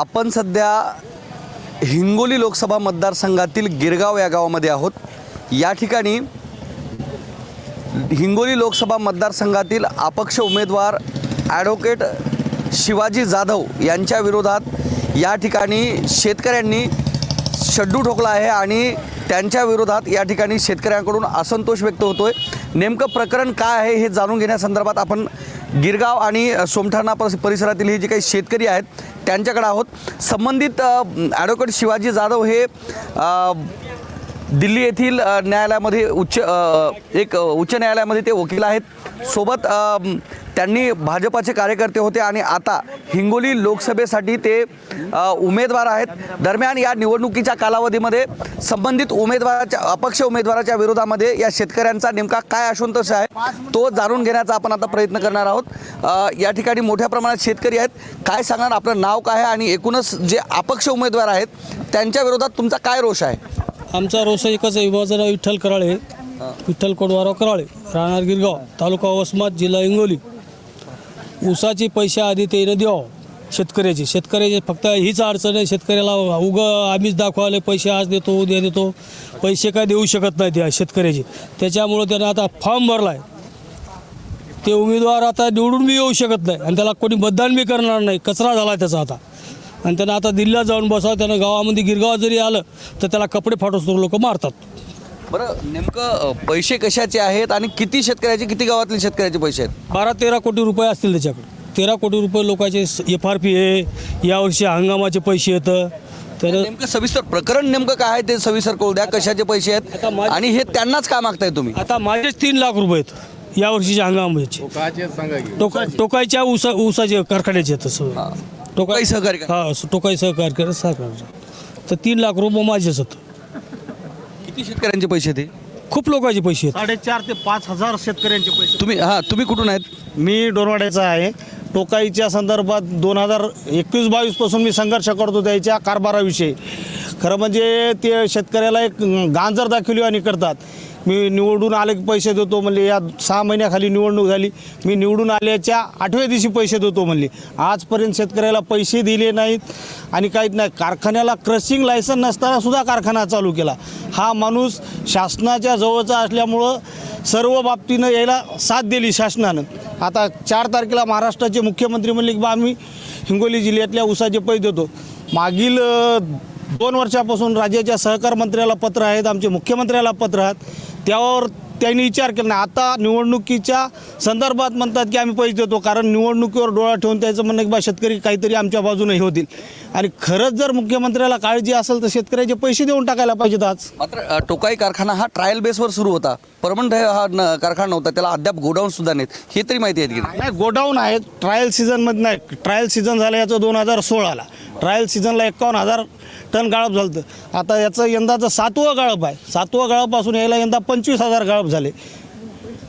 आपण सध्या हिंगोली लोकसभा मतदारसंघातील गिरगाव या गावामध्ये आहोत. या ठिकाणी हिंगोली लोकसभा मतदारसंघातील अपक्ष उमेदवार ॲडव्होकेट शिवाजी जाधव यांच्या विरोधात या ठिकाणी शेतकऱ्यांनी शड्डू ठोकला आहे आणि त्यांच्या विरोधात या ठिकाणी शेतकऱ्यांकडून असंतोष व्यक्त होतो आहे नेमकं प्रकरण काय आहे हे जाणून घेण्यासंदर्भात आपण गिरगाव आणि सोमठाणा परिसरातील हे जे काही शेतकरी आहेत त्यांच्याकडे आहोत. संबंधित ॲडव्होकेट शिवाजी जाधव हे दिल्ली येथील न्यायालयामध्ये उच्च एक उच्च न्यायालयामध्ये ते वकील आहेत. सोबत त्यांनी भाजपाचे कार्यकर्ते होते आणि आता हिंगोली लोकसभेसाठी ते उमेदवार आहेत. दरम्यान या निवडणुकीच्या कालावधीमध्ये संबंधित उमेदवाराच्या अपक्ष उमेदवाराच्या विरोधामध्ये या शेतकऱ्यांचा नेमका काय असंतोष आहे तो जाणून घेण्याचा आपण आता प्रयत्न करणार आहोत. या ठिकाणी मोठ्या प्रमाणात शेतकरी आहेत. काय सांगणार आपलं नाव काय आहे आणि एकूणच जे अपक्ष उमेदवार आहेत त्यांच्या विरोधात तुमचा काय रोष आहे? आमचा रोष एकच आहे विभाजन विठ्ठल कराळे. विठ्ठल कोडवाराव कराळे राहणार गिरगाव तालुका वसमत जिल्हा हिंगोली. ऊसाचे पैसे आधी त्यानं द्यावं शेतकऱ्याचे. शेतकऱ्याचे फक्त हीच अडचण आहे शेतकऱ्याला उग आम्हीच दाखवायला पैसे आज देतो उद्या देतो. पैसे काय देऊ शकत नाही त्या शेतकऱ्याचे. त्याच्यामुळं त्यानं आता फॉर्म भरला आहे ते उमेदवार आता निवडून बी येऊ शकत नाही आणि त्याला कोणी मतदान बी करणार नाही. कचरा झाला त्याचा आता. आणि त्यानं आता दिल्लीला जाऊन बसावं त्यानं गावामध्ये गिरगाव जरी आलं तर त्याला कपडे फाटोस्तोर लोक मारतात. बरं नेमकं पैसे कशाचे आहेत आणि किती शेतकऱ्याचे किती गावातले शेतकऱ्याचे पैसे आहेत? बारा तेरा कोटी रुपये असतील त्याच्याकडे. तेरा कोटी रुपये लोकांचे एफ आर पी आहे यावर्षी हंगामाचे पैसे येतं. त्यानं नेमकं सविस्तर प्रकरण नेमकं काय आहे ते सविस्तर कळू द्या कशाचे पैसे आता आहेत माझे- आणि हे त्यांनाच का मागताय तुम्ही? आता माझेच तीन लाख रुपये आहेत यावर्षीच्या हंगामाचे. टोका टोकाईच्या ऊसा ऊसाचे कारखान्याचे आहेत तसं टोकाई सहकारी का? हा टोकाई सहकार कर सहकार तर तीन लाख रुपये माझेच आहेत. किती शेतकऱ्यांचे पैसे ते? खूप लोकांचे पैसे आहेत. साडेचार ते पाच हजार शेतकऱ्यांचे पैसे. तुम्ही हा तुम्ही कुठून आहेत? मी डोरवाड्याचा आहे. टोकाईच्या संदर्भात दोन हजार एकवीस बावीसपासून मी संघर्ष करतो त्याच्या कारभाराविषयी. खरं म्हणजे ते शेतकऱ्याला एक गांजर दाखवली आणि करतात. मी निवडून आले की पैसे देतो म्हणले. या सहा महिन्याखाली निवडणूक झाली. मी निवडून आल्याच्या आठव्या दिवशी पैसे देतो म्हणले. आजपर्यंत शेतकऱ्याला पैसे दिले नाहीत आणि काहीच नाही. कारखान्याला क्रशिंग लायसन नसताना सुद्धा कारखाना चालू केला. हा माणूस शासनाच्या जवळचा असल्यामुळं सर्व बाबतीनं यायला साथ दिली शासनानं. आता चार तारखेला महाराष्ट्राचे मुख्यमंत्री म्हणले की बा आम्ही हिंगोली जिल्ह्यातल्या ऊसाचे पैसे देतो. मागील दोन वर्षापासून राज्याच्या सहकार मंत्र्याला पत्र आहेत आमचे मुख्यमंत्र्याला पत्र आहेत. त्यावर त्यांनी विचार केला नाही. आता निवडणुकीच्या संदर्भात म्हणतात की आम्ही पैसे देतो कारण निवडणुकीवर डोळा ठेवून त्याचं म्हणणं की बा शेतकरी काहीतरी आमच्या बाजूने हे होतील. आणि खरंच जर मुख्यमंत्र्याला काळजी असेल तर शेतकऱ्याचे पैसे देऊन टाकायला पाहिजेत आज. मात्र टोकाई कारखाना हा ट्रायल बेसवर सुरू होता. परमनंट हा न- कारखाना नव्हता त्याला अद्याप गोडाऊन सुद्धा नाहीत. हे तरी माहिती आहे की नाही? गोडाऊन आहे ट्रायल सीझनमध्ये नाही ट्रायल सीझन झालं याचं दोन हजार सोळाला. ट्रायल सीझनला एकावन्न हजार टन गाळप झालं होतं. आता याचं यंदाचं सातवं गाळप आहे. सातवं गाळपासून यायला यंदा पंचवीस हजार गाळप झाले.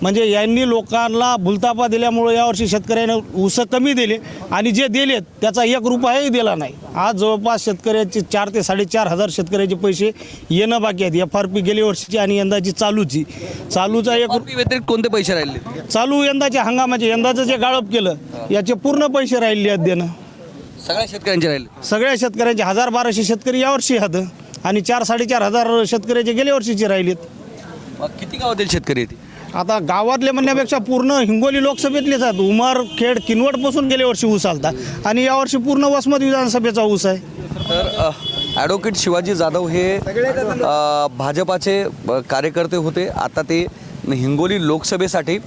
म्हणजे यांनी लोकांना भुलतापा दिल्यामुळे यावर्षी शेतकऱ्याने ऊसं कमी दिले आणि जे दिलेत त्याचा एक रुपयाही दिला नाही. आज जवळपास शेतकऱ्याचे चार ते साडेचार हजार शेतकऱ्याचे पैसे येणं बाकी आहेत. एफ आर पी गेल्या वर्षीची आणि यंदाची चालूची. चालूचा एक व्यतिरिक्त कोणते पैसे राहिले? चालू यंदाच्या हंगामाचे. यंदाचं जे गाळप केलं याचे पूर्ण पैसे राहिले आहेत देणं. सगळ्या शेतकऱ्यांचे राहिले. सगळ्या शेतकऱ्यांचे हजार बाराशे शेतकरी यावर्षी आहेत. आणि चार साडेचार हजार शेतकऱ्याचे गेल्या वर्षीचे राहिलेत. मग किती गावातील शेतकरी आहेत? आता गावातले म्हणण्यापेक्षा पूर्ण हिंगोली लोकसभेतलेच आहेत. उमर खेड किनवटपासून गेल्या वर्षी ऊस आलता. आणि यावर्षी पूर्ण वसमत विधानसभेचा ऊस आहे. तर अ, ॲडव्होकेट शिवाजी जाधव हे अ, भाजपाचे अ, कार्यकर्ते होते. आता ते हिंगोली लोकसभेसाठी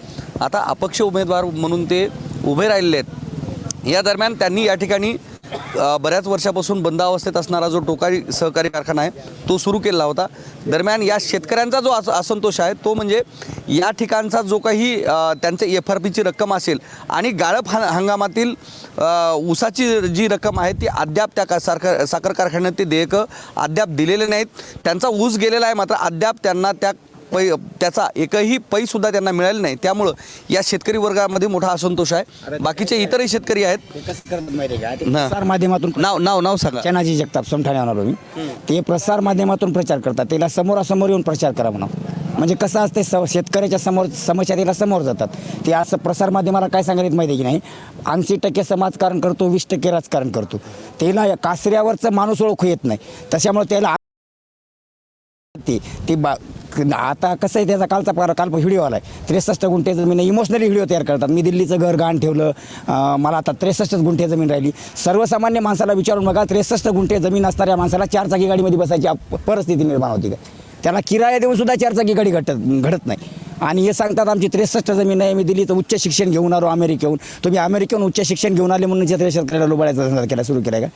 आता अपक्ष उमेदवार म्हणून ते उभे राहिलेले आहेत. या दरम्यान त्यांनी या ठिकाणी बऱ्याच वर्षापासून बंद अवस्थेत असणारा जो टोकारी सहकारी कारखाना आहे तो सुरू केला होता. दरम्यान या शेतकऱ्यांचा जो अस असंतोष आहे तो म्हणजे या ठिकाणचा जो काही अ, त्यांचे एफ आर पीची रक्कम असेल आणि गाळप हं हंगामातील ऊसाची जी रक्कम आहे ती अद्याप त्या का सारखं साखर कारखान्यात ते देयकं अद्याप दिलेले नाहीत. त्यांचा ऊस गेलेला आहे मात्र अद्याप त्यांना त्या पै त्याचा एकही पैसुद्धा त्यांना मिळाले नाही. त्यामुळं या शेतकरी वर्गामध्ये मोठा असंतोष आहे. बाकीचे इतरही शेतकरी आहेत. प्रसार माध्यमातून नाव नाव नाव सांगा. चनाजी जगताप सोमठाणे आलो मी. ते प्रसार माध्यमातून प्रचार करतात. त्याला समोरासमोर येऊन प्रचार करा म्हणा. म्हणजे कसं असते स शेतकऱ्याच्या समोर समस्या त्याला समोर जातात. ते असं प्रसारमाध्यमाला काय सांगायला माहिती आहे की नाही? ऐंशी टक्के समाजकारण करतो वीस टक्के राजकारण करतो. त्याला या कासऱ्यावरचं माणूस ओळखू येत नाही. त्याच्यामुळे त्याला ते ते बा आता कसं आहे त्याचा कालचा प्रकार काल व्हिडिओ आला आहे त्रेसष्ट गुंठे जमीन इमोशनली व्हिडिओ तयार करतात. मी दिल्लीचं घर गहाण ठेवलं. मला आता त्रेसष्टच गुंठे जमीन राहिली. सर्वसामान्य माणसाला विचारून बघा त्रेसष्ट गुंठे जमीन असणाऱ्या माणसाला चार चाकी गाडीमध्ये बसायची परिस्थिती निर्माण होती. का त्याला किराया देऊन सुद्धा चार चाकी गाडी घटत घडत नाही. आणि हे सांगतात आमची त्रेसष्ट जमीन आहे मी दिल्लीचं उच्च शिक्षण घेऊन आलो अमेरिकेहून. तुम्ही अमेरिकेहून उच्च शिक्षण घेऊन आले म्हणून त्या शेतकऱ्याला लोबाळ्याचा धंदा केला सुरू केला का?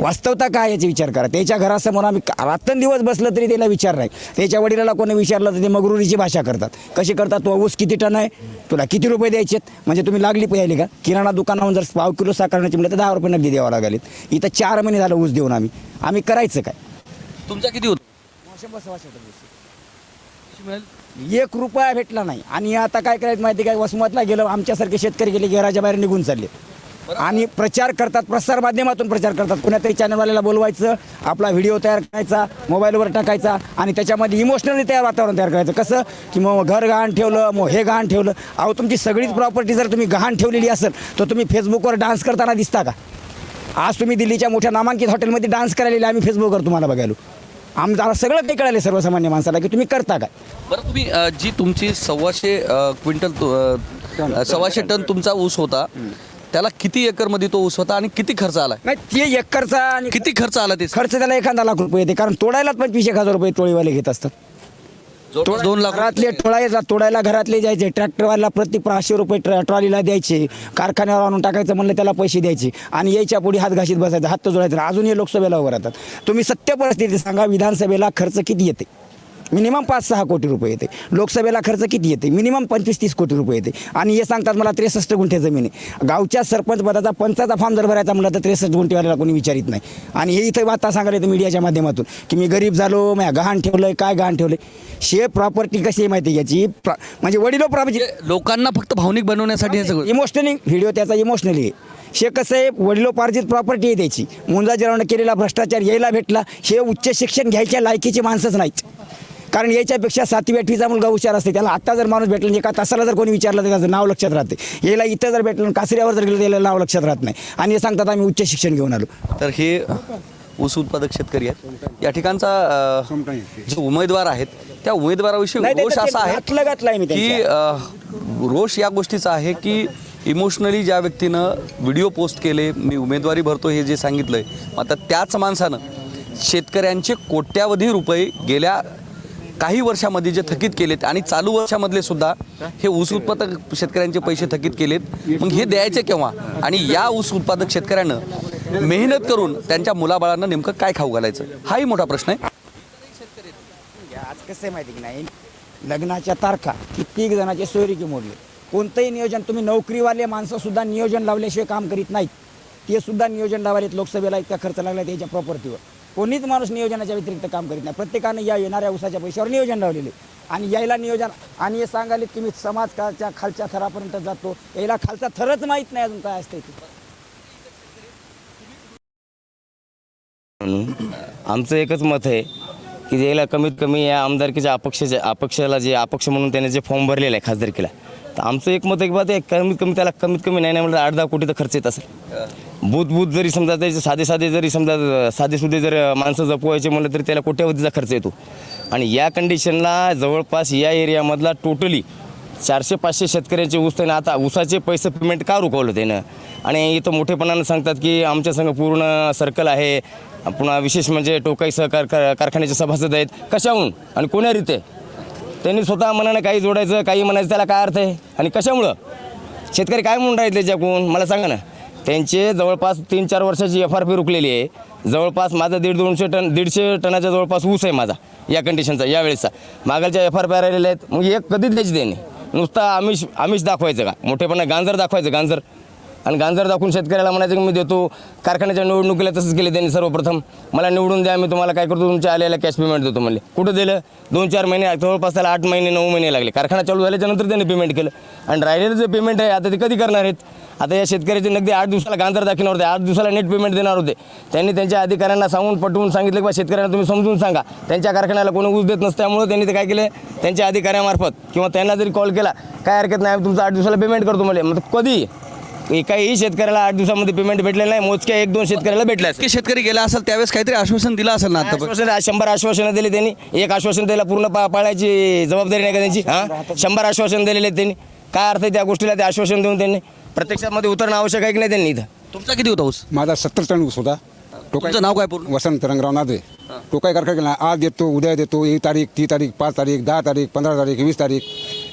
वास्तवता काय याचा विचार करा? त्याच्या घरासमोर आम्ही रात्रंदिवस बसलं तरी त्याला विचार नाही. त्याच्या वडिलाला कोणी विचारलं तर ते मगरुरीची भाषा करतात. कशी करतात? तो ऊस किती टन आहे? तुला किती रुपये द्यायचेत म्हणजे तुम्ही लागली पाहिजे का? किराणा दुकानाहून जर पाव किलो साखरण्याची म्हणलं तर दहा रुपये नगदी द्यावं लागेल. इथं चार महिने झालं ऊस देऊन आम्ही. आम्ही करायचं काय? तुमच्या किती होत? एक रुपया भेटला नाही. आणि आता काय करायचं माहिती काय वसमतला गेलो आमच्यासारखे शेतकरी गेले घराच्या बाहेर निघून चालले. आणि प्रचार करतात प्रसार माध्यमातून प्रचार करतात. कुणातरी चॅनलवाल्याला बोलवायचं आपला व्हिडिओ तयार करायचा मोबाईलवर टाकायचा आणि त्याच्यामध्ये इमोशनली तयार वातावरण तयार करायचं. कसं? की मग घर गहाण ठेवलं मग हे गहाण ठेवलं. अहो तुमची सगळीच प्रॉपर्टी जर तुम्ही गहाण ठेवलेली असेल तर तुम्ही फेसबुकवर डान्स करताना दिसता का? आज तुम्ही दिल्लीच्या मोठ्या नामांकित हॉटेलमध्ये डान्स करायला आम्ही फेसबुकवर तुम्हाला बघायलो. आम्हाला सगळं ते कळाले सर्वसामान्य माणसाला की तुम्ही करता काय बरं तुम्ही जी तुमची सव्वाशे क्विंटल सव्वाशे टन तुमचा ऊस होता त्याला किती एकरमध्ये तो ऊस होता आणि किती खर्च आला नाही ते एकरचा आणि किती खर्च आला ते? खर्च त्याला एखादा लाख रुपये येते कारण तोडायलाच पंचवीस एक हजार रुपये टोळीवाले घेत असतात. जवळपास दोन लाख घरातले टोळायला तोडायला घरातले जायचे ट्रॅक्टरवाला प्रति पाचशे रुपये ट्रॅ ट्रॉलीला द्यायचे कारखान्यावर आणून टाकायचं म्हणलं त्याला पैसे द्यायचे आणि यायच्या पुढे हात घाशीत बसायचं हात तो जोडायचा अजूनही लोकसभेला उभं राहतात. तुम्ही सत्य परिस्थिती सांगा विधानसभेला खर्च किती येते? मिनिमम पाच सहा कोटी रुपये येते. लोकसभेला खर्च किती येते? मिनिमम पंचवीस तीस कोटी रुपये येते. आणि हे सांगतात मला त्रेसष्ट गुंठे जमीन आहे. गावच्या सरपंच पदाचा पंचाचा फॉर्म जर भरायचा म्हणलं तर त्रेसष्ट गुंठेवाल्याला कोणी विचारित नाही. आणि हे इथं वार्ता सांगायला येतं मीडियाच्या माध्यमातून की मी गरीब झालो मी गहाण ठेवलंय काय गहाण ठेवलंय? शे प्रॉपर्टी कशी आहे माहिती आहे याची? प्र- म्हणजे वडिलो प्रॉपर्टी लोकांना फक्त भावनिक बनवण्यासाठी हे सगळं इमोशनली व्हिडिओ त्याचा इमोशनली आहे. शे कसं आहे वडिलोपार्जित प्रॉपर्टी आहे त्याची. मुंजा जिरावणं केलेला भ्रष्टाचार यायला भेटला. हे उच्च शिक्षण घ्यायच्या लायकीची माणसंच नाहीत. कारण याच्यापेक्षा सातवी आठवीचा मुलगा हुशार असते. त्याला आत्ता जर माणूस भेटला एका तासाला जर कोणी विचारलं तर त्याचं नाव लक्षात राहते. याला इथं जर भेटलं कासऱ्यावर जर गेलं तर याला नाव लक्षात राहत नाही. आणि हे सांगतात आम्ही उच्च शिक्षण घेऊन आलो. तर हे ऊस उत्पादक शेतकरी आहेत. या ठिकाणचा जे उमेदवार आहेत त्या उमेदवाराविषयी रोष असा आहे की रोष या गोष्टीचा आहे की इमोशनली ज्या व्यक्तीनं व्हिडिओ पोस्ट केले मी उमेदवारी भरतो हे जे सांगितलंय आता त्याच माणसानं शेतकऱ्यांचे कोट्यावधी रुपये गेल्या काही वर्षामध्ये जे थकीत केलेत आणि चालू वर्षामधले सुद्धा हे ऊस उत्पादक शेतकऱ्यांचे पैसे थकीत केलेत. मग हे द्यायचे केव्हा? आणि या ऊस उत्पादक शेतकऱ्यानं मेहनत करून त्यांच्या मुलाबाळांना नेमकं काय खाऊ घालायचं? हाही मोठा प्रश्न आहे. आज कसं आहे माहिती की नाही? लग्नाच्या तारखा कित्येक जणाचे सोयरिकी मोडले. कोणतंही नियोजन तुम्ही नोकरीवाले माणसं सुद्धा नियोजन लावल्याशिवाय काम करीत नाहीत. ते सुद्धा नियोजन लावायला लोकसभेला इतका खर्च लागला त्याच्या प्रॉपर्टीवर कोणीच माणूस नियोजनाच्या व्यतिरिक्त काम करीत नाही. प्रत्येकाने या येणाऱ्या उसाच्या पैशावर नियोजन लावलेले. आणि यायला नियोजन आणि हे सांगाले की मी समाजकाच्या खालच्या थरापर्यंत जातो. यायला खालचा थरच माहीत नाही अजून काय असतं ते. आमचं एकच मत आहे की याला कमीत कमी या आमदारकीच्या अपक्षाच्या अपक्षाला जे अपक्ष म्हणून त्याने जे फॉर्म भरलेला आहे खासदारकीला तर आमचं एक मत आहे की आहे कमीत कमी त्याला कमीत कमी नाही नाही म्हणलं आठ दहा कोटी तर खर्च येत असेल. बूथ जरी समजा त्याचे साधे साधे जरी समजा साधे सुधे जर माणसं जपवायचे म्हणलं तरी त्याला कोट्यावधीचा खर्च येतो. आणि या कंडिशनला जवळपास या एरियामधला टोटली चारशे पाचशे शेतकऱ्यांचे ऊस त्यानं आता ऊसाचे पैसे पेमेंट का रुकवलं त्यानं? आणि इथं मोठेपणानं सांगतात की आमच्या संघ पूर्ण सर्कल आहे. पुन्हा विशेष म्हणजे टोकाई सहकार कारखान्याचे सभासद आहेत. कशाहून? आणि कोण्या रीते? त्यांनी स्वतः मनानं काही जोडायचं काही म्हणायचं त्याला काय अर्थ आहे? आणि कशामुळं? शेतकरी काय म्हणून राहिले त्याच्याकडून मला सांगा ना. त्यांचे जवळपास तीन चार वर्षाची एफ आर पी रुकलेली आहे. जवळपास माझा दीड दोनशे टन दीडशे टनाच्या जवळपास ऊस आहे माझा या कंडिशनचा यावेळेचा मागालच्या एफ आर पी राहिलेल्या आहेत. मग एक कधीच द्यायची त्यांनी नुसता आमिष आमिष दाखवायचं का? मोठेपणा गांजर दाखवायचं गांजर. आणि गांजर दाखवून शेतकऱ्याला म्हणायचं की मी देतो. कारखान्याच्या निवडणुकीला तसंच केले त्यांनी सर्वप्रथम. मला निवडून द्या मी तुम्हाला काय करतो तुमच्या आलेला कॅश पेमेंट देतो म्हणले. कुठं दिलं? दोन चार महिने जवळपास त्याला आठ महिने नऊ महिने लागले. कारखाना चालू झाल्याच्यानंतर त्यांनी पेमेंट केलं. आणि राहिलेलं जे पेमेंट आहे आता ते कधी करणार आहेत? आता या शेतकऱ्याचे नगदी आठ दिवसाला गांजर दाखवणार होते. आठ दिवसाला नेट पेमेंट देणार होते. त्यांनी त्यांच्या अधिकाऱ्यांना सांगून पटवून सांगितलं की बा शेतकऱ्यांना तुम्ही समजून सांगा. त्यांच्या कारखान्याला कोणी ऊस देत नसल्यामुळे त्यांनी ते काय केलं? त्यांच्या अधिकाऱ्यामार्फत किंवा त्यांना जरी कॉल केला काय हरकत नाही तुमचा तुमचं आठ दिवसाला पेमेंट करतो म्हणजे मग कधी? एकाही शेतकऱ्याला आठ दिवसामध्ये पेमेंट भेटलेलं नाही मोजक्या एक दोन शेतकऱ्याला भेटल्या की शेतकरी गेला असेल त्यावेळेस काहीतरी आश्वासन दिलं असेल ना आता आश्वासन शंभर आश्वासनं दिली त्यांनी. एक आश्वासन द्यायला पूर्ण पा पाळायची जबाबदारी नाही का त्यांची? हां? शंभर आश्वासन दिलेले आहेत त्यांनी. काय अर्थ आहे त्या गोष्टीला? ते आश्वासन देऊन त्यांनी. प्रत्यक्षामध्ये उतरणं आवश्यक आहे की नाही त्यांनी इथं? तुमचा किती होता ऊस? माझा सत्तर टन ऊस होता. तुमचं नाव काय पूर्ण? वसंत रंगराव नादे टोकाई कारखाना केला? आज देतो उद्या देतो एक तारीख ती तारीख पाच तारीख दहा तारीख पंधरा तारीख वीस तारीख.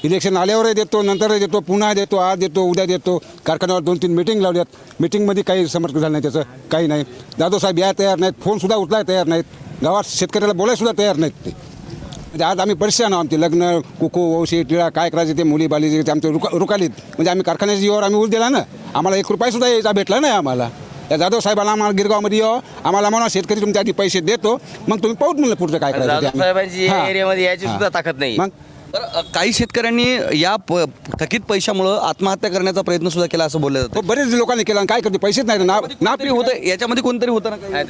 इलेक्शन आल्यावरही देतो नंतरही देतो पुन्हा देतो आज देतो उद्या देतो. कारखान्यावर दोन तीन मिटिंग लावल्यात. मिटिंगमध्ये काही समर्थ झालं नाही त्याचं काही नाही. दादो साहेब या तयार नाहीत फोनसुद्धा उचलाय तयार नाहीत. गावात शेतकऱ्याला बोलायसुद्धा तयार नाहीत ते. म्हणजे आज आम्ही परेशान आहोत आमचे लग्न कुकू वंशी टिळा काय करायचे ते मुली बाली जे ते आमचे रुका रुकालीत. म्हणजे आम्ही कारखान्याच्या जीवावर आम्ही ऊस दिला ना आम्हाला एक रुपयासुद्धा यायचा भेटला नाही आम्हाला. त्या जाधव साहेबाला आम्हाला गिरगावमध्ये यावं आम्हाला म्हणा शेतकरी तुमच्या आधी पैसे देतो मग तुम्ही पाहूत म्हणलं पुढचं काय करायचं. साहेबांची. एरियामध्ये यायची. सुद्धा ताकद नाही. मग अ, काही शेतकऱ्यांनी या प थकीत पैशामुळं आत्महत्या करण्याचा प्रयत्न सुद्धा केला असं बोललं जातं. तो बरेच लोकांनी केला आणि काय करते? पैसेच नाही ना ना कोणतरी होतं याच्यामध्ये कोणतरी होतं ना काही?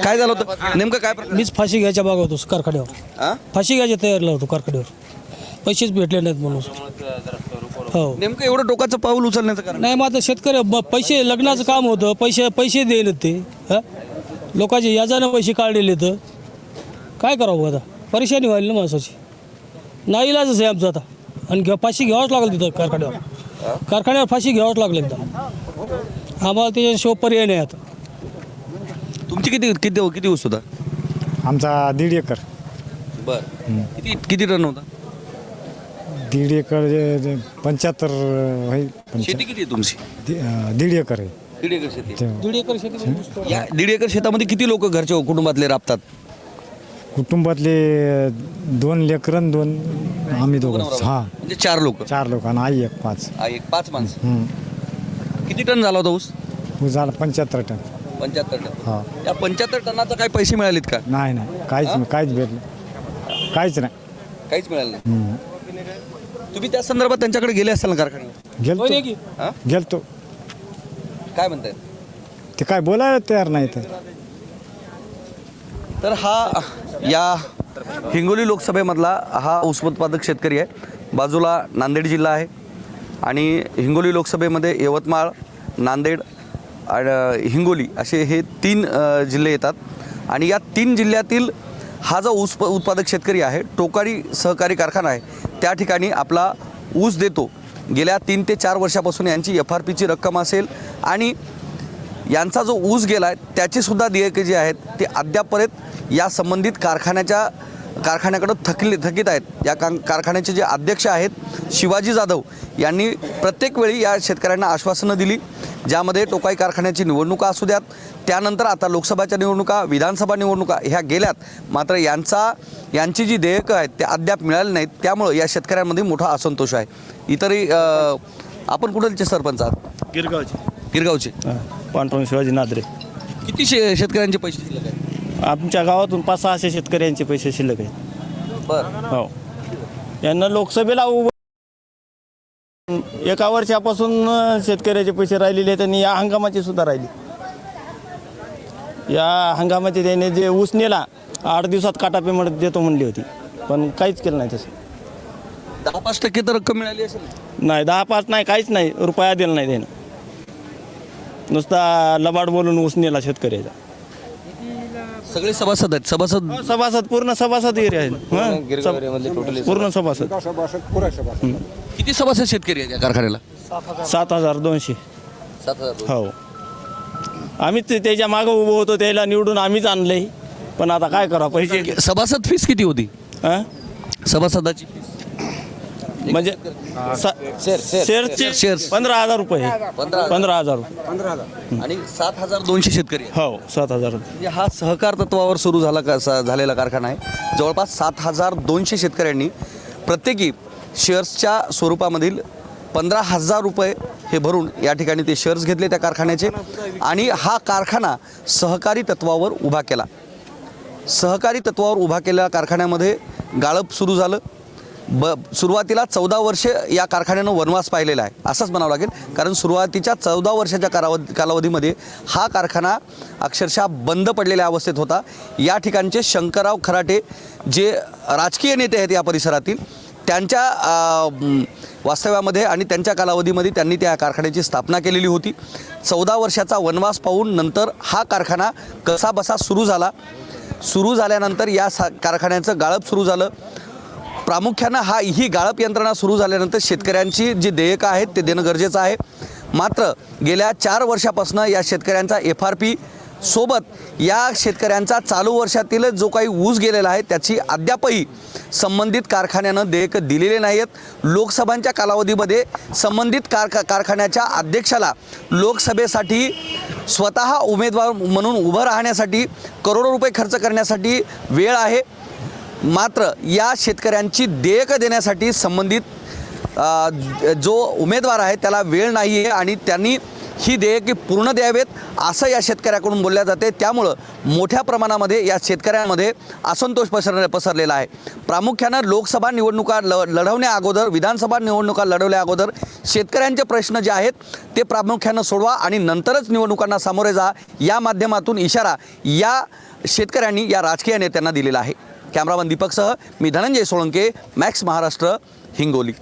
काय झालं होतं? नेमकं काय प्रकार? मीच फाशी घ्यायच्या भाग होतो कारखान्यावर. हा? फाशी घ्यायच्या तयारीला होतो कारखान्यावर. पैसेच भेटले नाहीत म्हणून. हो. नेमकं एवढं टोकाचं पाऊल उचलण्याचं कारण? नाही मग आता शेतकरी ब- पैसे लग्नाचं काम होतं पैसे पैसे देईल ते हा? लोकांचे याजानं पैसे काढलेले तर. काय करावं आता? परेशानी व्हायला ना माणसाची. नाही इलाजच आहे आमचं आता. आणि घ्या फाशी घ्यावंच लागेल तिथं कारखान्यावर. कारखान्यावर फाशी घ्यावंच लागलं एकदा आम्हाला त्याच्याशिवाय पर्याय नाही आता. तुमची किती किती किती ऊस होता? आमचा दीड एकर. बर. किती किती टन होता? दीड एकर पंच्याहत्तर होईल. पंच्या- शेती किती आहे तुमची? दि- अं, दीड एकर आहे. दीड एकर शेती. दीड एकर शेती या दीड एकर शेतामध्ये किती लोक घरचे कुटुंबातले राबतात? कुटुंबातले दोन लेकरन दोन आम्ही दोघं. हा. म्हणजे चार लोक. चार लोक आणि आई एक पाच. एक पाच माणसं. किती टन झाला होता ऊस? ऊस झाला पंच्याहत्तर टन. पंच्याहत्तर टन. हा. या पंच्याहत्तर टनाचा काही पैसे मिळालेत का? नाही नाही. काहीच नाही काहीच भेटलं काहीच नाही. काहीच मिळालं नाही. तुम्ही त्या संदर्भात त्यांच्याकडे गेले असाल ना कारखान्यात गेलतो? हा? गेलतो. काय म्हणताय? ते काय बोलायला तयार नाही तर. तर हा या हिंगोली लोकसभेमधला हा ऊस उत्पादक शेतकरी आहे. बाजूला नांदेड जिल्हा आहे आणि हिंगोली लोकसभेमध्ये यवतमाळ नांदेड आणि हिंगोली असे हे तीन जिल्हे येतात. आणि या तीन जिल्ह्यातील हा जो ऊस उत्पादक शेतकरी आहे टोकाडी सहकारी कारखाना आहे त्या ठिकाणी आपला ऊस देतो. गेल्या तीन ते चार वर्षापासून यांची एफ आर पीची रक्कम असेल आणि यांचा जो ऊस गेला आहे त्याचीसुद्धा देयके जी आहेत ते अद्यापपर्यंत या संबंधित कारखान्याच्या कारखान्याकडं थकले थकीत आहेत. या का कारखान्याचे जे अध्यक्ष आहेत शिवाजी जाधव यांनी प्रत्येक वेळी या शेतकऱ्यांना आश्वासनं दिली ज्यामध्ये टोकाई कारखान्याची निवडणुका असू द्यात. त्यानंतर आता लोकसभाच्या निवडणुका विधानसभा निवडणुका ह्या गेल्यात. मात्र यांचा यांची जी देयकं आहेत ते अद्याप मिळाली नाहीत. त्यामुळं या शेतकऱ्यांमध्ये मोठा असंतोष आहे. इतरही आपण कुठलचे सरपंच आहात? गिरगावचे. गिरगावचे. पांडुरंग शिवाजी नादरे. किती शे शेतकऱ्यांचे पैसे शिल्लक आहेत? आमच्या गावातून पाच सहाशे शेतकऱ्यांचे पैसे शिल्लक आहेत. बरं. हो. यांना लोकसभेला उभं एका वर्षापासून अं, शेतकऱ्याचे पैसे राहिलेले आहेत आणि या हंगामाचे सुद्धा राहिले. या हंगामाचे त्याने जे ऊस नेला आठ दिवसात काटा पेमेंट देतो म्हणली होती. पण काहीच केलं नाही तसं. दहा पाच टक्के तर रक्कम मिळाली असेल. नाही दहा पाच नाही काहीच नाही. रुपया दिला नाही त्यानं. नुसता लबाड बोलून ऊस नेला शेतकऱ्याचा. सगळे सभासद आहेत सभासद हो, सभासद पूर्ण सभासद एरिया आहे हं, गिरगाव एरियामधले टोटली पूर्ण सभासद. किती सभासद शेतकरी आहेत या कारखान्याला? सात हजार दोनशे. सात हजार हो. आम्हीच ते- त्याच्या मागं उभं होतो त्याला निवडून आम्हीच आणलंय. पण आता काय करा पैसे सभासद फीस किती होती? हं? सभासदाची म्हणजे शेअरचे शेअर्स. पंधरा हजार रुपये पंधरा हजार. पंधरा हजार. रुपये आणि सात हजार दोनशे शेतकरी आहेत. हो सात हजार. म्हणजे हा सहकार तत्वावर सुरू झाला का सा- झालेला कारखाना आहे. जवळपास सात हजार दोनशे शेतकऱ्यांनी प्रत्येकी शेअर्सच्या स्वरूपामधील पंधरा हजार रुपये हे भरून या ठिकाणी ते शेअर्स घेतले त्या कारखान्याचे. आणि हा कारखाना सहकारी तत्वावर उभा केला. सहकारी तत्वावर उभा केलेल्या कारखान्यामध्ये गाळप सुरू झालं. ब सुरुवातीला चौदा वर्षे या कारखान्यानं वनवास पाहिलेला आहे. असंच म्हणावं लागेल कारण सुरुवातीच्या चौदा वर्षाच्या कालावधी कालावधीमध्ये हा कारखाना अक्षरशः बंद पडलेल्या अवस्थेत होता. या ठिकाणचे शंकरराव खराटे जे राजकीय नेते आहेत या परिसरातील त्यांच्या वास्तव्यामध्ये आणि त्यांच्या कालावधीमध्ये त्यांनी त्या कारखान्याची स्थापना केलेली होती. चौदा वर्षाचा वनवास पाहून नंतर हा कारखाना कसाबसा सुरू झाला. सुरू झाल्यानंतर या सा कारखान्याचं गाळप सुरू झालं. प्रामुख्यानं हा ही गाळप यंत्रणा सुरू झाल्यानंतर शेतकऱ्यांची जी देयकं आहेत ते देणं गरजेचं आहे. मात्र गेल्या चार वर्षापासून या शेतकऱ्यांचा एफ आर पी सोबत या शेतकऱ्यांचा चालू वर्षातील जो काही ऊस गेलेला आहे त्याची अद्यापही संबंधित कारखान्यानं देयकं दिलेले नाही आहेत लोकसभांच्या कालावधीमध्ये संबंधित कारखा कारखान्याच्या अध्यक्षाला लोकसभेसाठी स्वतः उमेदवार म्हणून उभं राहण्यासाठी करोडो रुपये खर्च करण्यासाठी वेळ आहे. मात्र या शेतकऱ्यांची देयकं देण्यासाठी संबंधित जो उमेदवार आहे त्याला वेळ नाही आहे आणि त्यांनी ही देयके पूर्ण द्यावेत असं या शेतकऱ्याकडून बोलल्या जाते. त्यामुळं मोठ्या प्रमाणामध्ये या शेतकऱ्यांमध्ये असंतोष पसर पसरलेला आहे. प्रामुख्यानं लोकसभा निवडणुका ल लढवण्या अगोदर विधानसभा निवडणुका लढवल्या अगोदर शेतकऱ्यांचे प्रश्न जे आहेत ते प्रामुख्यानं सोडवा आणि नंतरच निवडणुकांना सामोरे जा या माध्यमातून इशारा या शेतकऱ्यांनी या राजकीय नेत्यांना दिलेला आहे. कॅमेरामन दीपकसह मी धनंजय सोळंके मॅक्स महाराष्ट्र हिंगोली.